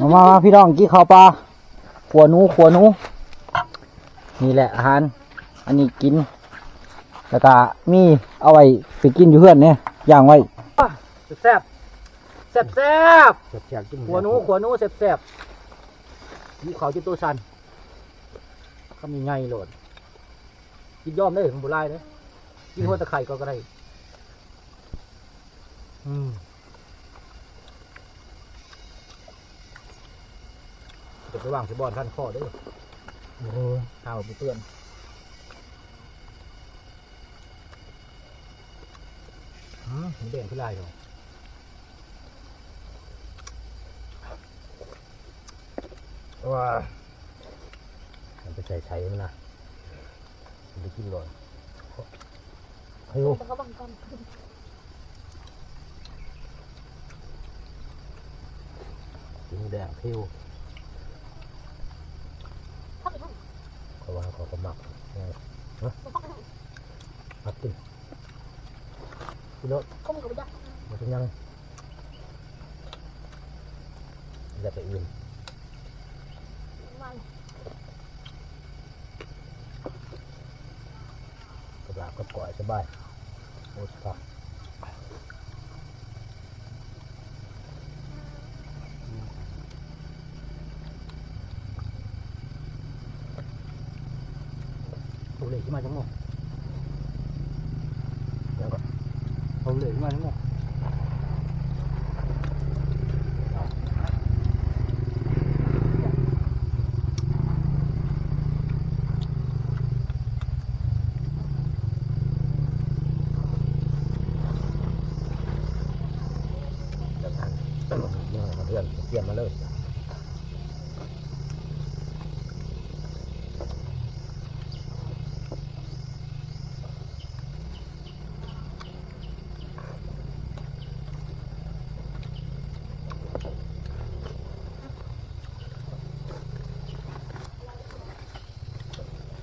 มามามาพี่น้องกี่ข้าวปลาขัวหนูขัวหนู นี่แหละอาหาร อันนี้กิน แล้วก็มีเอาไว้ไปกินอยู่เพื่อนเนี่ยย่างไว้แซ่บแซ่บแซ่บแจกจิ้มขัวหนูขัวหนูแซ่บแซ่บยูเขาจิตตัวชันเขามีไงโหลดกินยอมได้ของบุไรเลยกินหัวตะไคร่ก็ก็ได้ อืม เดี๋ยวไปวางสิบอลท่านข้อเด้วยโอ้ยข้าวไปเปื้อนอืมหมูแดงขึ้นลายเหรอว่ามันไปใส่ใช้มันนะมันไปกินก่อนเฮ้ยเขาบังกันกินแดงเที่ยว พักอีกห้อง เขาว่าเขาก็หมักไงพักอีกห้องหมักกินกินรถก้มกับยักษ์มันเป็นยังอย่าไปอื่นมันกระดาษก็ปล่อยสบายโอ้สบายถูกเหล็กขึ้นมาทั้งหมดแล้วก็ถูกเหล็กขึ้นมาทั้งหมด จะทันยังไงมาเพื่อนเตรียมมาเลย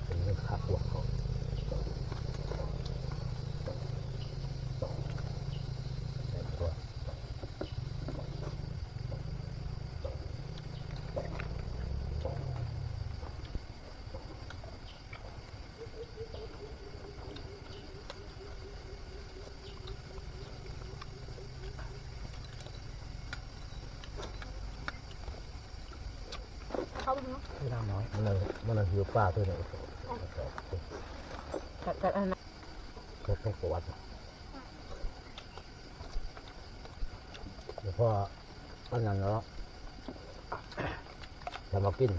เป็นเรื่องขาหัวเขาใส่ตัว เขา ไปเนาะไม่น้ำน้อยมันเลยมันเลยหิวปลาด้วยเนี่ยกัดกัดอันนั้นครบต้องประวัติเดี๋ยวพ่ออันนั้นเนาะจะมากิน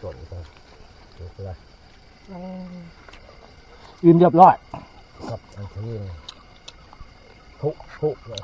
ส่วนกันเดี๋ยวเพื่ออิ่มเรียบร้อยกับอันที่ทุกทุกเลย